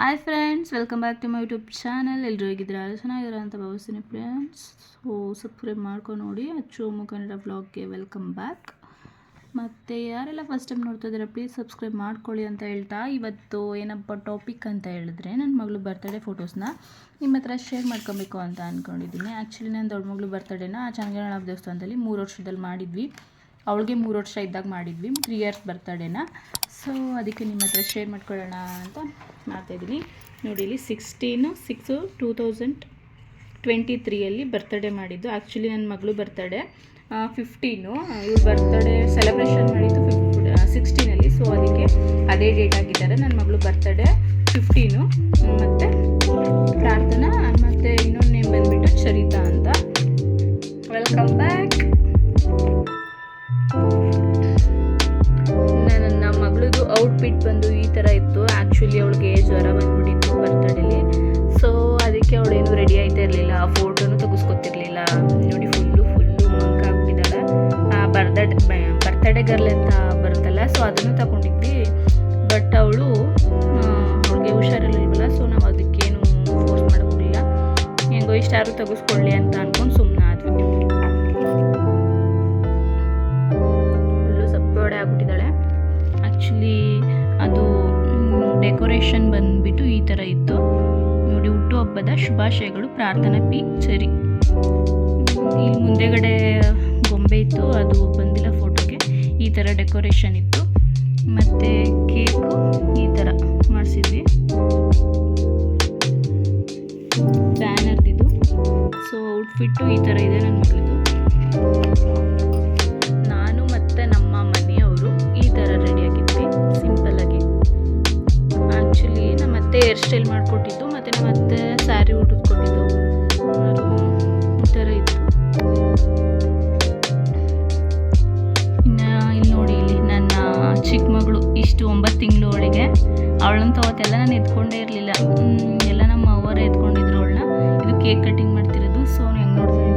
Hi friends welcome back to my YouTube channel ಎಲ್ಲರೂ ಹೇಗಿದ್ದೀರಾ? ಚೆನ್ನಾಗಿರೋ ಅಂತ ಭಾವಿಸ್ತೀನಿ ಫ್ರೆಂಡ್ಸ್ ಸೊ ಸಬ್ಸ್ಕ್ರೈಬ್ ಮಾಡ್ಕೊಂಡು ನೋಡಿ, ಅಚ್ಚು ಕನ್ನಡ ಬ್ಲಾಗ್ಗೆ ವೆಲ್ಕಮ್ ಬ್ಯಾಕ್ ಮತ್ತು ಯಾರೆಲ್ಲ ಫಸ್ಟ್ ಟೈಮ್ ನೋಡ್ತಾ ಇದ್ದಾರೆ ಪ್ಲೀಸ್ ಸಬ್ಸ್ಕ್ರೈಬ್ ಮಾಡ್ಕೊಳ್ಳಿ ಅಂತ ಹೇಳ್ತಾ, ಇವತ್ತು ಏನಪ್ಪ ಟಾಪಿಕ್ ಅಂತ ಹೇಳಿದ್ರೆ ನನ್ನ ಮಗಳು ಬರ್ತಡೇ ಫೋಟೋಸ್ನ ನಿಮ್ಮ ಹತ್ರ ಶೇರ್ ಮಾಡ್ಕೊಬೇಕು ಅಂತ ಅಂದ್ಕೊಂಡಿದ್ದೀನಿ ಆ್ಯಕ್ಚುಲಿ ನನ್ನ ದೊಡ್ಡ ಮಗಳು ಬರ್ತಡೇನ ಚಂಗನಾಳ ದೇವಸ್ಥಾನದಲ್ಲಿ ಮೂರು ವರ್ಷದಲ್ಲಿ ಮಾಡಿದ್ವಿ. ಅವಳಿಗೆ ಮೂರು ವರ್ಷ ಇದ್ದಾಗ ಮಾಡಿದ್ವಿ ತ್ರೀ ಇಯರ್ಸ್ ಬರ್ತಡೇನ ಸೊ ಅದಕ್ಕೆ ನಿಮ್ಮ ಹತ್ರ ಶೇರ್ ಮಾಡ್ಕೊಳ್ಳೋಣ ಅಂತ ಮಾಡ್ತಾಯಿದ್ದೀನಿ. ನೋಡಿ, ಇಲ್ಲಿ sixteen six two thousand twenty ತ್ರೀಯಲ್ಲಿ birthday ಮಾಡಿದ್ದು. ಆ್ಯಕ್ಚುಲಿ ನನ್ನ ಮಗಳು ಬರ್ತಡೇ ಫಿಫ್ಟೀನು ಇವ್ರು ಬರ್ತಡೇ ಸೆಲೆಬ್ರೇಷನ್ ಮಾಡಿದ್ದು ಫಿಫ್ ಸಿಕ್ಸ್ಟೀನಲ್ಲಿ ಸೊ ಅದಕ್ಕೆ ಅದೇ ಡೇಟ್ ಆಗಿದ್ದಾರೆ ನನ್ನ ಮಗಳು ಬರ್ತಡೇ ಫಿಫ್ಟೀನು ಮತ್ತು ಪ್ರಾರ್ಥನಾ, ಮತ್ತು ಇನ್ನೊಂದು ನೇಮ್ ಬಂದುಬಿಟ್ಟು ಚರಿತಾ ಅಂತ. ವೆಲ್ಕಮ್ ಔಟ್ಫಿಟ್ ಬಂದು ಈ ಥರ ಇತ್ತು. ಆ್ಯಕ್ಚುಲಿ ಅವಳಿಗೆ ಜ್ವರ ಬಂದ್ಬಿಟ್ಟಿತ್ತು ಬರ್ತಡೇಲಿ ಸೊ ಅದಕ್ಕೆ ಅವಳೇನು ರೆಡಿ ಆಯ್ತಾ ಇರಲಿಲ್ಲ. ಆ ಫೋಟೋನು ತೆಗೆಸ್ಕೊತಿರ್ಲಿಲ್ಲ. ನೋಡಿ ಫುಲ್ಲು ಫುಲ್ಲು ಮಂಕ್ ಆ ಬರ್ದಡ್ ಬರ್ತಡೇ ಗರ್ಲ್ ಅಂತ ಬರುತ್ತಲ್ಲ ಸೊ ಅದನ್ನು ತಗೊಂಡಿದ್ವಿ. ಬಟ್ ಅವಳು ಅವಳಿಗೆ ಹುಷಾರಿರಲಿಲ್ಲ ಸೊ ನಾವು ಅದಕ್ಕೇನು ಫೋರ್ಸ್ ಮಾಡೋಕ್ಕಿಲ್ಲ ಹೆಂಗೋ ಇಷ್ಟಾರು ತೆಗೆಸ್ಕೊಳ್ಳಿ ಅಂತ ಅಂದ್ಕೊಂಡು ಸುಮ್ಮನೆ ಆದ್ವಿ. ಫುಲ್ಲು ಸಪ್ಪೆ ಆಗ್ಬಿಟ್ಟಿದ್ದಾಳೆ. ಆ್ಯಕ್ಚುಲಿ ಅದು ಡೆಕೋರೇಷನ್ ಬಂದುಬಿಟ್ಟು ಈ ಥರ ಇತ್ತು. ನೋಡಿ ಹುಟ್ಟುಹಬ್ಬದ ಶುಭಾಶಯಗಳು, ಪ್ರಾರ್ಥನಾ ಪಿ, ಸರಿ. ಇಲ್ಲಿ ಮುಂದೆಗಡೆ ಗೊಂಬೆ ಇತ್ತು, ಅದು ಬಂದಿಲ್ಲ ಫೋಟೋಗೆ ಈ ಥರ ಡೆಕೋರೇಷನ್ ಇತ್ತು. ಮತ್ತು ಕೇಕು, ಈ ಥರ ಮಾಡಿಸಿದ್ವಿ. ಬ್ಯಾನರ್ದಿದು ಸೊ, ಔಟ್ಫಿಟ್ಟು ಈ ಥರ ಇದೆ. ಆ್ಯಕ್ಚುಲಿ ನಮ್ಮ ಅತ್ತೆ ಹೇರ್ ಸ್ಟೈಲ್ ಮಾಡಿಕೊಟ್ಟಿದ್ದು, ಮತ್ತು ನಮ್ಮ ಅತ್ತೆ ಸ್ಯಾರಿ ಉಟ್ಕೊಟ್ಟಿದ್ದು. ಈ ಥರ ಇತ್ತು. ಇನ್ನು ಇಲ್ಲಿ ನೋಡಿ ಇಲ್ಲಿ ನನ್ನ ಚಿಕ್ಕ ಮಗಳು, ಇಷ್ಟು ಒಂಬತ್ತು ತಿಂಗಳು ಅವಳಿಗೆ. ಅವಳಂತೂ ಅವತ್ತೆಲ್ಲ ನಾನು ಎತ್ಕೊಂಡೇ ಇರಲಿಲ್ಲ. ಎಲ್ಲ ನಮ್ಮ ಅವರೇ ಎತ್ಕೊಂಡಿದ್ರು ಅವಳನ್ನ. ಇದು ಕೇಕ್ ಕಟಿಂಗ್ ಮಾಡ್ತಿರೋದು ಸೊ ಹೆಂಗೆ ನೋಡ್ತಾ